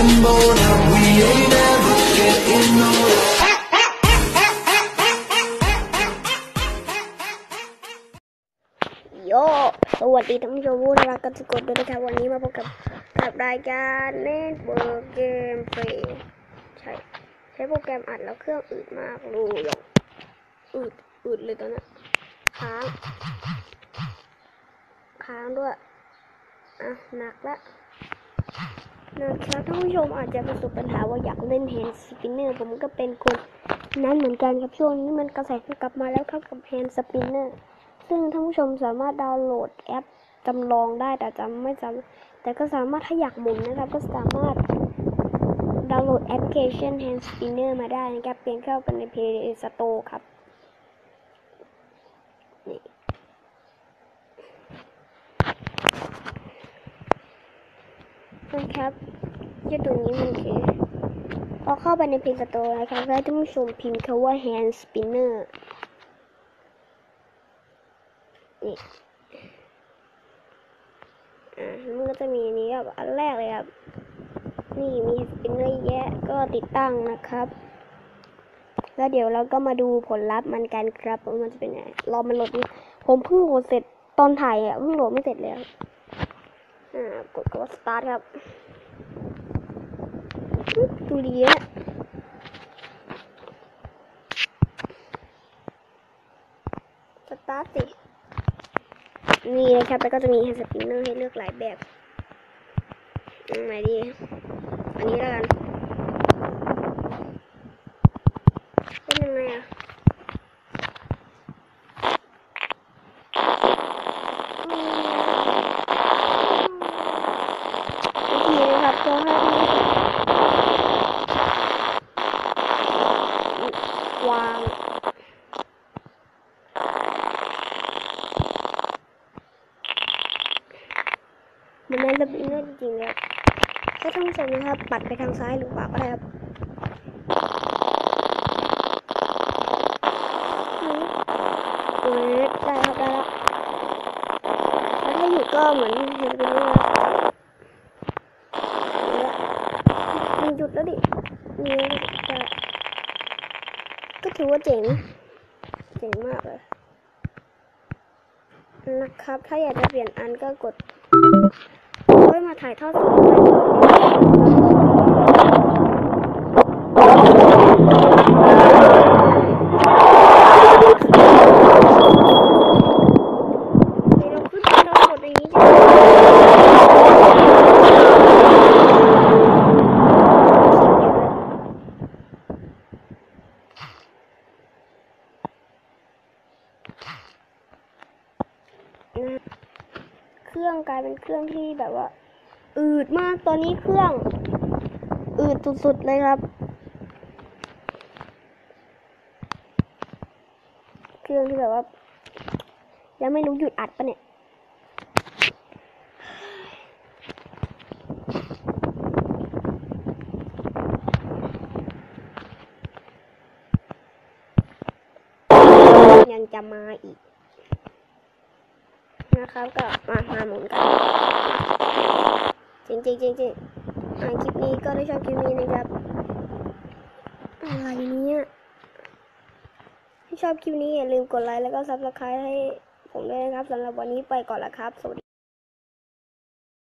getting bolder. We ain't ever getting older. โยสวัสดีท่านผู้ชมผู้รักกันทุกคนด้วยนะครับ วันนี้มาพบกับกับรายการเน็ตเวิร์กเกมเพลย์ใช่ใช้โปรแกรมอัดแล้วเครื่องอืดมากรูอย่างอืดอืดเลยตอนนี้นค้างค้างด้วยอะหนักละ นะครับท่านผู้ชมอาจจะประสบปัญหาว่าอยากเล่นแฮนด์สปินเนอร์ผมก็เป็นคนนั้นเหมือนกันครับช่วงนี้มันกระแสกลับมาแล้วครับกับแฮนด์สปินเนอร์ซึ่งท่านผู้ชมสามารถดาวน์โหลดแอปจำลองได้แต่จำไม่จำแต่ก็สามารถถ้าอยากหมุนนะครับ ก็สามารถดาวน์โหลดแอปพลิเคชัน Hand Spinner มาได้นะครับเพียงเข้าไปใน Play Store ครับ นะครับเจ้ตัวนี้มันคือพอเข้าไปใน Play Store นะครับแล้วท่านผู้ชมพิมพ์คำว่า Hand Spinner นี่อ่ามันก็จะมีนี้ครับอันแรกเลยครับ นี่มีสปินเนอร์แยะก็ติดตั้งนะครับ แล้วเดี๋ยวเราก็มาดูผลลัพธ์มันกันครับว่ามันจะเป็นไงรอมันโหลดดิผมเพิ่งโหลดเสร็จตอนถ่ายอะเพิ่งโหลดไม่เสร็จเลย ครับอ่ากดกดสตาร์ทครับดูดีอะสตาร์ทสินี่นะครับแล้วก็จะมีแฮนด์สปินเนอร์ให้เลือกหลายแบบอันไหนดี อันนี้แล้วกันยังไงอะอืม วิธีนะครับก็ให้วางมันแม่นสปินเนอร์จริงๆเลยถ้าท่านผู้ชมนะครับ ปัดไปทางซ้ายหรือขวาก็ได้ครับเปิดได้ครับได้แล้วแล้วถ้าหยุดก็เหมือนเห็นสปินเนอร์ครับมันหยุดแล้วดินี่จะก็ ถือว่าเจ๋ง เจ๋งมากเลยนะครับ ถ้าอยากจะเปลี่ยนอันก็กดไว้มาถ่ายทอดสดไปนี่เราขึ้นไปเรากดอย่างนี้ใช่ไหมนะเค รื่องกลายเป็นเครื่องที่แบบว่า อืดมากตอนนี้เครื่อง อืดสุดๆเลยครับ เครื่องที่แบบว่า ยังไม่รู้หยุดอัดปะเนี่ยยังจะมาอีก นะครับ ก็มามาหมุนกันจริงจริงจริงจริงอ่าคลิปนี้ก็ได้ชอบคลิปนี้นะครับอะไรเนี่ยถ้าชอบคลิปนี้อย่าลืมกดไลค์แล้วก็ซับสไครต์ให้ผมด้วยนะครับสำหรับวันนี้ไปก่อนละครับ สวัสดี